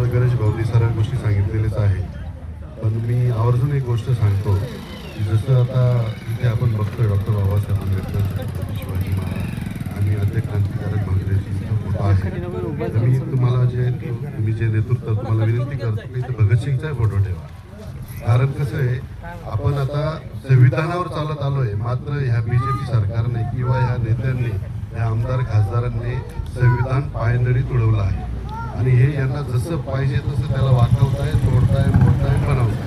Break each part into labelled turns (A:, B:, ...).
A: तर गणेश भाऊनी सर्व गोष्टी सांगितलेल्याच आहे पण मी आवर्जून एक गोष्ट सांगतो. की जसं आता इथे आपण बघतोय डॉक्टर बाबासाहेब आंबेडकर शिवाजी महाराज आणि आद्य क्रांतिकारक भांगरेजी फोटो आहे मी तुम्हाला जे तुम्ही जे नेतृत्व तुम्हाला विनंती करतो की इथं भगतसिंगचा फोटो ठेवा. कारण कसं आहे आपण आता संविधानावर चालत आलोय मात्र ह्या बी जे पी सरकारने किंवा ह्या नेत्यांनी ह्या आमदार खासदारांनी संविधान पायंदळी तुडवलं आहे. आणि हे यांना जसं पाहिजे तसं त्याला वाकवताय तोडताय मोडताय बनवताय.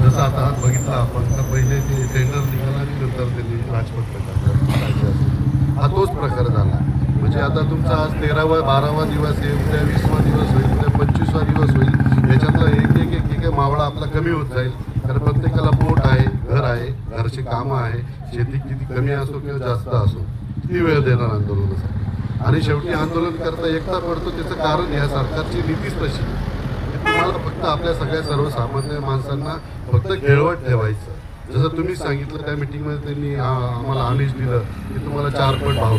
A: जसं आता आज बघितलं आपण तर पहिले ते टेंडर निघाला आणि नंतर त्यांनी राजपथ प्रकार हा तोच प्रकार झाला. म्हणजे आता तुमचा आज तेरावा बारावा दिवस आहे उद्या वीसवा दिवस होईल उद्या पंचवीसवा दिवस होईल. याच्यातला एक एक एक एक मावळा आपला कमी होत जाईल. कारण प्रत्येकाला पोट आहे घर आहे घरची कामं आहे. शेती किती कमी असो किंवा जास्त असो किती वेळ देणार आंदोलनासाठी. आणि शेवटी आंदोलन करता एकटा पडतो त्याचं कारण या सरकारची नीतीच तशी. तुम्हाला फक्त आपल्या सगळ्या सर्वसामान्य माणसांना फक्त खेळवट ठेवायचं. जसं तुम्ही सांगितलं त्या मिटिंगमध्ये त्यांनी आम्हाला आमिष दिलं की तुम्हाला चार पट भाव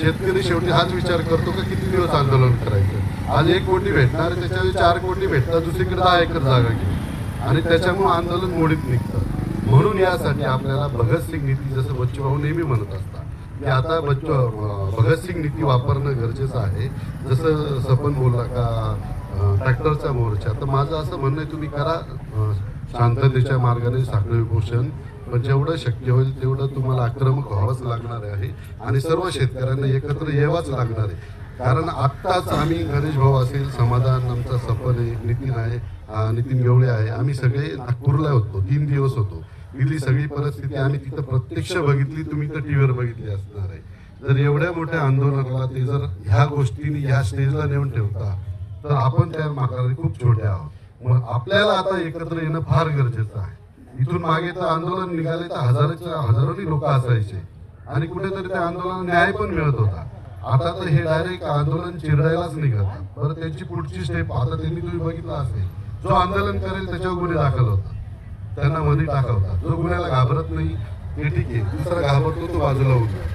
A: शेतकरी शेवटी हाच विचार करतो का किती दिवस आंदोलन करायचं? आज एक कोटी भेटणार त्याच्यावर चार कोटी भेटतात दुसरीकडे दहा एकर जागा घेऊन आणि त्याच्यामुळे आंदोलन मोडीत निघतं. म्हणून यासाठी आपल्याला भगतसिंग नीती जसं बच्चूभाऊ नेहमी म्हणत असतात की आता बच्चू भगतसिंग नीती वापरणं गरजेचं आहे. जसं सपन बोलला का ट्रॅक्टरचा मोर्चा तर माझं असं म्हणणं आहे तुम्ही करा शांततेच्या मार्गाने साखळी उपोषण पण जेवढं शक्य होईल तेवढं तुम्हाला आक्रमक व्हावंच लागणार आहे. आणि सर्व शेतकऱ्यांना एकत्र यावाच लागणार आहे. कारण आत्ताच आम्ही गणेश भाऊ असेल समाधान आमचा सपन आहे नितीन आहे नितीन गवळे आहे. आम्ही सगळे नागपूरला होतो तीन दिवस होतो. तिथली सगळी परिस्थिती आम्ही तिथं प्रत्यक्ष बघितली तुम्ही तर टीव्हीवर बघितली असणार आहे. जर एवढ्या मोठ्या आंदोलनाला ते जर ह्या गोष्टीने ह्या स्टेजला नेऊन ठेवता तर आपण त्या माघारी खूप छोटे आहोत. मग आपल्याला आता एकत्र येणं फार गरजेचं आहे. इथून मागे तर आंदोलन निघाले तर हजाराच्या हजारोनी लोक असायचे. आणि कुठेतरी त्या आंदोलनाला न्याय पण मिळत होता. आता तर हे डायरेक्ट आंदोलन चिरडायलाच निघत बरं त्यांची पुढची स्टेप आता त्यांनी तुम्ही बघितलं असेल. जो आंदोलन करेल त्याच्यावर गुन्हे दाखल होतात. त्यांना मध्ये टाकवतात. जो गुन्ह्याला घाबरत नाही ते ठीक आहे. दुसरा घाबरतो तो बाजूला होतो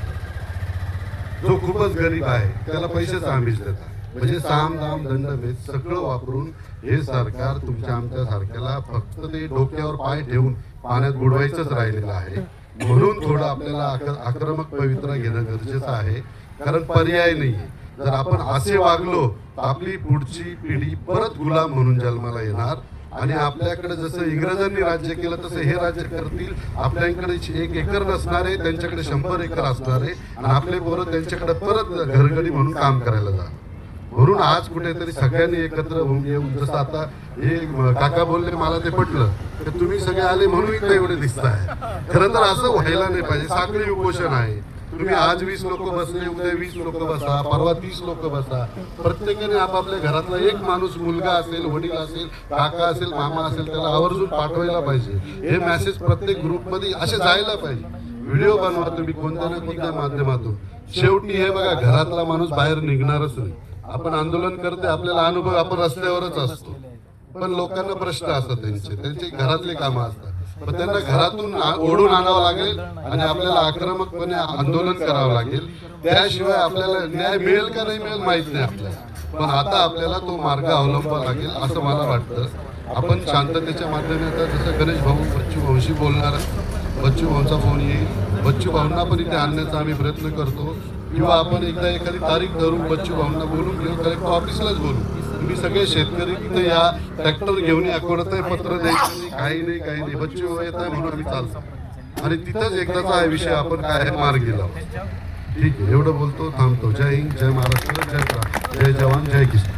A: जो खूपच गरीब आहे त्याला पैसेच आमिष देतात. म्हणजे साम दाम दंड भेद सगळं वापरून हे सरकार तुमच्या आमच्या सारख्याला फक्त ते डोक्यावर पाय ठेवून पाण्यात बुडवायचंच राहिलेलं आहे. म्हणून थोडं आपल्याला आक्रमक पवित्रा घेणं गरजेचं आहे. कारण पर्याय नाही जर आपण असे वागलो तर आपली पुढची पिढी परत गुलाम म्हणून जन्माला येणार. आणि आपल्याकडे जसं इंग्रजांनी राज्य केलं तसं हे राज्य करतील. आपल्याकडे एक एकर नसणार आहे त्यांच्याकडे शंभर एकर असणार आहे आणि आपले पोरं त्यांच्याकडे परत घरगडी म्हणून काम करायला जा म्हणून आज कुठेतरी सगळ्यांनी एकत्र होऊन येऊन जसं आता हे काका बोलले मला ते पटलं. तर तुम्ही सगळे आले म्हणून इकडे एवढे दिसत आहे खरं तर असं व्हायला नाही पाहिजे. साखळी उपोषण आहे. तुम्ही आज वीस लोक बसले उद्या वीस लोक बसा परवा तीस लोक बसा. प्रत्येकाने आपापल्या घरातला एक माणूस मुलगा असेल वडील असेल काका असेल मामा असेल त्याला आवर्जून पाठवायला पाहिजे. हे मेसेज प्रत्येक ग्रुपमध्ये असे जायला पाहिजे. व्हिडिओ बनवा तुम्ही कोणत्या ना कोणत्या माध्यमातून. शेवटी हे बघा घरातला माणूस बाहेर निघणारच नाही. आपण आंदोलन करते आपल्याला अनुभव आपण रस्त्यावरच असतो. पण लोकांना प्रश्न असतात त्यांचे. त्यांचे घरातले कामं असतात. पण त्यांना घरातून ओढून आणावं लागेल आणि आपल्याला आक्रमकपणे आंदोलन करावं लागेल. त्याशिवाय आपल्याला न्याय मिळेल का नाही मिळेल माहीत नाही आपल्याला. पण आता आपल्याला तो मार्ग अवलंबावा लागेल असं मला वाटतं. आपण शांततेच्या माध्यमात जसं गणेश भाऊ बच्चू भाऊशी बोलणार बच्चू भाऊचा फोन येईल. बच्चू भाऊंना पण इथे आणण्याचा आम्ही प्रयत्न करतो. किंवा आपण एकदा एखादी तारीख धरून बच्चू भाऊंना बोलून घेऊ. कलेक्टर ऑफिसलाच बोलू. मी सगळे शेतकरी तिथे या ट्रॅक्टर घेऊन या कोणतंही पत्र द्यायचं काही नाही काही नाही. बच्चे येत आहे म्हणून आम्ही चालतो. आणि तिथंच एकदाचा हा विषय आपण काय आहे मार्गी लावू ठीक आहे एवढं बोलतो थांबतो. जय हिंद जय महाराष्ट्र जय जय जवान जय किसान.